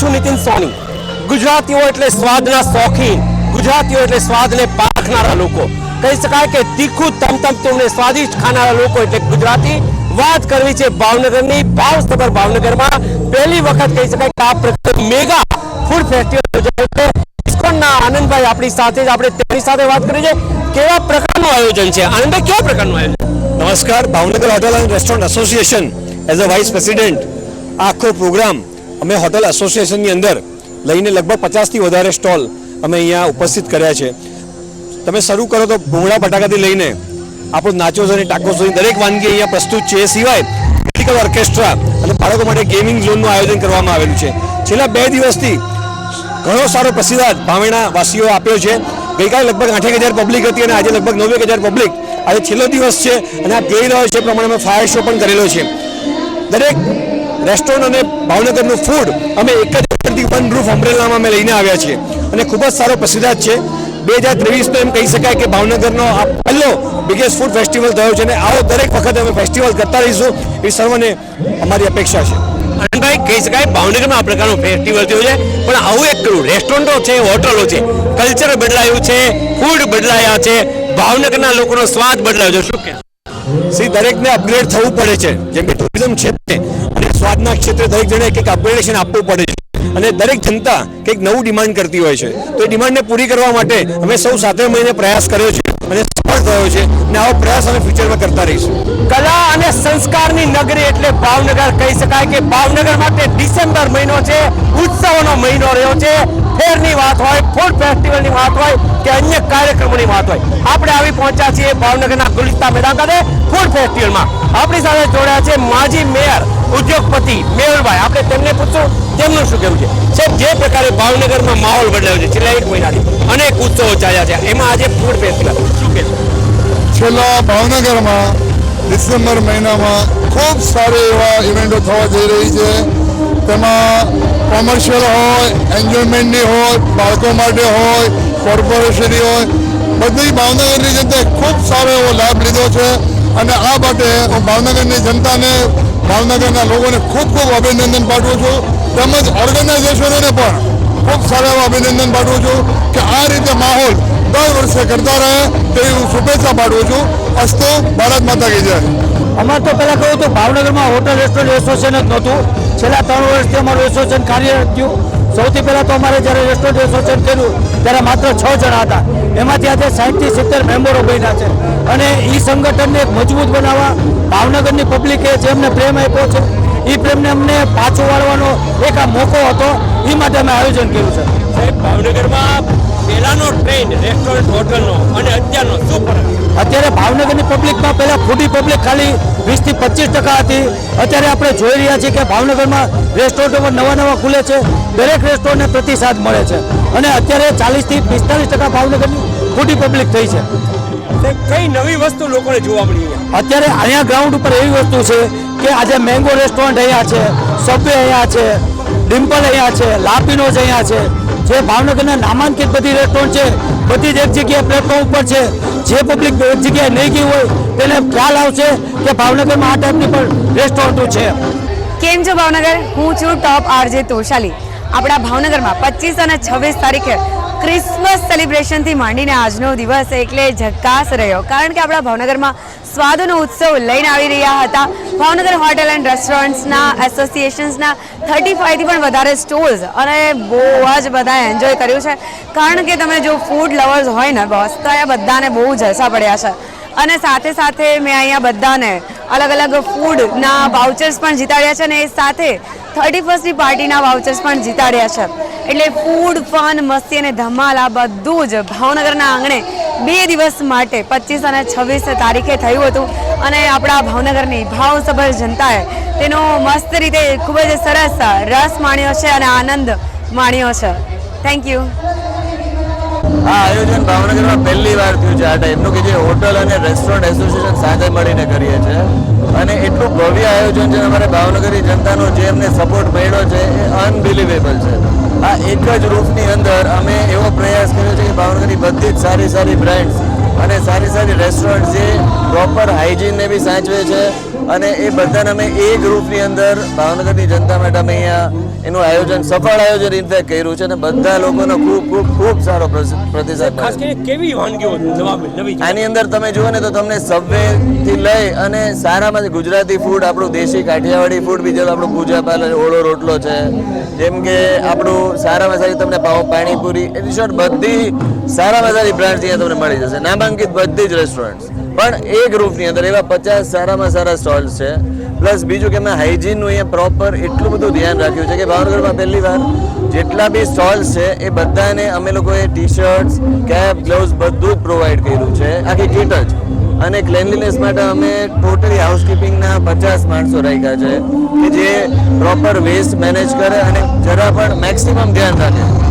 છું નીતિન સોની. ગુજરાતીઓ એટલે સ્વાદના શોખીન. ગુજરાતીઓ એટલે સ્વાદને પારખનારા લોકો. કહી શકાય કે તીખું તમ અને સ્વાદિષ્ટ ખાનારા લોકો એટલે ગુજરાતી. વાત કરવી છે ભાવનગરની. ભાવસભર ભાવનગરમાં પહેલી વખત કહી શકાય કે આ પ્રકારનું મેગા ફૂડ ફેસ્ટિવલ યોજાયું છે. ઇસ્કોનના આનંદભાઈ આપણી સાથે જ આપણે તેની સાથે વાત કરી છે કેવા પ્રકારનું આયોજન છે? આનંદભાઈ, કેવા પ્રકારનું આયોજન? નમસ્કાર. Bhavnagar hotel and restaurant association as a vice president આખો પ્રોગ્રામ અમે હોટલ એસોસિએશનની અંદર લઈને લગભગ પચાસથી વધારે સ્ટોલ અમે અહીંયા ઉપસ્થિત કર્યા છે. તમે શરૂ કરો તો ભૂંગળા બટાકાથી લઈને આપણો નાચોસ અને ટાકો સુધી દરેક વાનગી અહીંયા પ્રસ્તુત છે. એ સિવાય મેડિકલ ઓર્કેસ્ટ્રા અને બાળકો માટે ગેમિંગ ઝોનનું આયોજન કરવામાં આવેલું છે. છેલ્લા બે દિવસથી ઘણો સારો પ્રતિસાદ ભાવેણા વાસીઓ આપ્યો છે. ગઈકાલે લગભગ આઠેક હજાર પબ્લિક હતી અને આજે લગભગ નવેક હજાર પબ્લિક આજે છેલ્લો દિવસ છે અને આપ જોઈ રહ્યો છે પ્રમાણે અમે ફાયર શો પણ કરેલો છે. દરેક રેસ્ટોરન્ટ અને ભાવનગરનું ફૂડ અમે એક જ ઉપરથી વન રૂફ અમ્બ્રેલામાં અમે લઈને આવ્યા છીએ. અને ખૂબ જ સારો પ્રસિદ્ધ છે. બે હજાર ત્રેવીસનો એમ કહી શકાય કે ભાવનગરનો આ પહેલો બિગેસ્ટ ફૂડ ફેસ્ટિવલ થયો છે અને આવો દરેક વખતે અમે ફેસ્ટિવલ કરતા રહીશું એ સર્વને અમારી અપેક્ષા છે. આનંદભાઈ કહી શકાય ભાવનગરમાં આ પ્રકારનું ફેસ્ટિવલ થયું છે, પણ આવું એક કરું, રેસ્ટોરન્ટો છે, હોટલો છે કલ્ચર બદલાયું છે ફૂડ બદલાયા છે, ભાવનગરના લોકોનો સ્વાદ બદલાયો છે, શું કે સી દરેકને અપગ્રેડ થવું પડે છે. જેમ કે ટુરિઝમ ક્ષેત્રે અને સ્વાદના ક્ષેત્રે દરેક જણે કંઈક અપગ્રેડેશન આપવું પડે છે. અને દરેક જનતા કંઈક નવું ડિમાન્ડ કરતી હોય છે. તો એ ડિમાન્ડને પૂરી કરવા માટે અમે સૌ સાથે મળીને પ્રયાસ કર્યો છે અને સફળ થયો છે અને આવો પ્રયાસ અમે ફ્યુચરમાં કરતા રહીશું. કલા અને સંસ્કારની નગરી એટલે ભાવનગર કહી શકાય કે ભાવનગર માટે ડિસેમ્બર મહિનો છે, ઉત્સવનો મહિનો રહ્યો છે. ફેરની વાત હોય, ફૂડ ફેસ્ટિવલની વાત હોય કે અન્ય કાર્યક્રમોની વાત હોય. આપણે આવી પહોંચ્યા છીએ ભાવનગરના ગુલિસ્તા મેદાન ખાતે ફૂડ ફેસ્ટિવલમાં આપણી સાથે જોડાયા છે માજી મેયર, ઉદ્યોગપતિ મેહુલભાઈ. આપણે તેમને પૂછશું, તેમનું શું કહેવું છે? સાહેબ, જે પ્રકારે ભાવનગરમાં માહોલ બદલાયો છે છેલ્લા એક મહિનાથી, અનેક ઉત્સવો ચાલ્યા છે. એમાં આજે ફૂડ ફેસ્ટિવલ શું કે છેલ્લા ભાવનગરમાં ડિસેમ્બર મહિનામાં ખૂબ સારી એવા ઇવેન્ટો થવા જઈ રહી છે. તેમાં કોમર્શિયલ હોય એન્જોયમેન્ટની હોય, બાળકો માટે હોય કોર્પોરેશનની હોય બધી ભાવનગરની જનતાએ ખૂબ સારો એવો લાભ લીધો છે અને આ માટે હું ભાવનગરની જનતાને, ભાવનગરના લોકોને ખૂબ ખૂબ અભિનંદન પાઠવું છું. તેમજ ઓર્ગેનાઇઝેશનોને પણ ખૂબ સારા એવા અભિનંદન પાઠવું છું કે આ રીતે માહોલ દર વર્ષે કરતા રહે તેવી હું શુભેચ્છા પાઠવું છું. અસ્તુ, ભારત માતા કી જય. અમારે તો પહેલાં કહ્યું તો ભાવનગરમાં હોટલ, રેસ્ટોરન્ટ, એસોસિએશન જ નહોતું. છેલ્લા ત્રણ વર્ષથી અમારું એસોસિએશન કાર્યરત થયું. સૌથી પહેલાં તો અમારે જ્યારે રેસ્ટોરન્ટ એસોસિએશન કર્યું ત્યારે માત્ર છ જણા હતા. એમાંથી આજે સાઠથી સિત્તેર મેમ્બરો બન્યા છે. અને એ સંગઠનને એક મજબૂત બનાવવા ભાવનગરની પબ્લિકે જે અમને પ્રેમ આપ્યો છે એ પ્રેમને અમને પાછો વાળવાનો એક આ મોકો હતો એ માટે અમે આયોજન કર્યું છે. સાહેબ ભાવનગરમાં પહેલાંનો ટ્રેન્ડ રેસ્ટોરન્ટ હોટલનો અને અત્યારનો શું ફરક? અત્યારે ભાવનગરની પબ્લિકમાં પહેલાં ફૂડી પબ્લિક ખાલી વીસથી પચીસ ટકા હતી. અત્યારે આપણે જોઈ રહ્યા છીએ કે ભાવનગરમાં રેસ્ટોરન્ટો નવા નવા ખુલે છે. દરેક રેસ્ટોરન્ટને પ્રતિસાદ મળે છે. અને અત્યારે ચાલીસથી પિસ્તાલીસ ટકા ભાવનગરની ફૂડી પબ્લિક થઈ છે. કઈ નવી વસ્તુ લોકોને જોવા મળી અત્યારે અહીંયા ગ્રાઉન્ડ ઉપર એવી વસ્તુ છે કે આજે મેંગો રેસ્ટોરન્ટ અહીંયા છે સબવે અહીંયા છે ડિમ્પલ અહીંયા છે લાપીનોઝ અહીંયા છે. જે ભાવનગરના નામાંકિત બધી રેસ્ટોરન્ટ છે બધી જ એક જગ્યાએ પ્લેટફોર્મ ઉપર છે. જે પબ્લિક એક જગ્યાએ નહીં ગઈ હોય તેને ખ્યાલ આવશે કે ભાવનગરમાં આ ટાઈપની પણ રેસ્ટોરન્ટો છે. કેમ છો ભાવનગર? હું છું ટોપ આરજે તોશાલી. આપણા ભાવનગરમાં પચીસ અને છવ્વીસ તારીખે ક્રિસમસ સેલિબ્રેશનથી માંડીને આજનો દિવસ એટલે ઝકાસ રહ્યો. કારણ કે આપણા ભાવનગરમાં સ્વાદનો ઉત્સવ લઈને આવી રહ્યા હતા. ભાવનગર હોટેલ એન્ડ રેસ્ટોરન્ટ્સના એસોસિએશન્સના થર્ટી ફાઈવથી પણ વધારે સ્ટોલ્સ અને બહુ જ બધાએ એન્જોય કર્યું છે. કારણ કે તમે જો ફૂડ લવર્સ હોય ને, બસ તો અહીંયા બધાને બહુ જલસા પડ્યા છે. અને સાથે સાથે મેં અહીંયા બધાને અલગ અલગ ફૂડના વાઉચર્સ પણ જીતાડ્યા છે અને એ સાથે થર્ટી ફર્સ્ટની પાર્ટીના વાઉચર્સ પણ જીતાડ્યા છે. એટલે ફૂડ ફન મસ્તી અને ધમાલ આ બધું જ ભાવનગરના આંગણે બે દિવસ માટે પચીસ અને છવ્વીસ તારીખે થયું હતું. અને આપણા ભાવનગરની ભાવસભર જનતાએ તેનો મસ્ત રીતે ખૂબ જ સરસ રસ માણ્યો છે અને આનંદ માણ્યો છે. થેન્ક યુ આ આયોજન ભાવનગરમાં પહેલી વાર થયું છે. આ ટાઈપનું કે જે હોટલ અને રેસ્ટોરન્ટ એસોસિએશન સાથે મળીને કરીએ છે. અને એટલું ભવ્ય આયોજન છે અમારે ભાવનગરી જનતાનો જે અમને સપોર્ટ મળ્યો છે એ અનબિલિવેબલ છે. આ એક જ રૂફની અંદર અમે એવો પ્રયાસ કર્યો છે કે ભાવનગરની બધી જ સારી સારી બ્રાન્ડ્સ અને સારી સારી રેસ્ટોરન્ટ જે પ્રોપર હાઇજીનને બી સાચવે છે. અને એ બધાને અમે એ ગ્રુપની અંદર ભાવનગરની જનતા માટે અમે અહીંયા એનું આયોજન સફળ આયોજન ઇન્ફેક્ટ કર્યું છે અને બધા લોકોનો ખૂબ ખૂબ ખૂબ સારો પ્રતિસાદ ખાસ કરીને કેવી વાનગીઓ આની અંદર તમે જુઓ ને તો તમને સબવે થી લઈ અને સારામાંથી ગુજરાતી ફૂડ આપણું દેશી કાઠિયાવાડી ફૂડ બીજો આપણું પૂજા પાલર ઓળો રોટલો છે જેમ કે આપણું સારામાં સારી તમને પાવ પાણીપુરી એની શોર્ટ બધી સારામાં સારી બ્રાન્ડ અહીંયા તમને મળી જશે. નામાંકિત બધી જ રેસ્ટોરન્ટ પણ એ ગ્રુપની અંદર એવા પચાસ સારામાં સારા સ્ટોલ્સ છે. પ્લસ બીજું કે મેં હાઇજીનનું અહીંયા પ્રોપર એટલું બધું ધ્યાન રાખ્યું છે કે ભાવનગરમાં પહેલી વાર જેટલા બી સ્ટોલ્સ છે એ બધાને અમે લોકોએ ટી શર્ટ્સ કેપ ગ્લોવ્સ બધું જ પ્રોવાઈડ કર્યું છે. આખી કીટ જ. અને ક્લેનલીનેસ માટે અમે ટોટલી હાઉસકીપિંગના પચાસ માણસો રાખ્યા છે કે જે પ્રોપર વેસ્ટ મેનેજ કરે અને જરા પણ મેક્સિમમ ધ્યાન રાખે.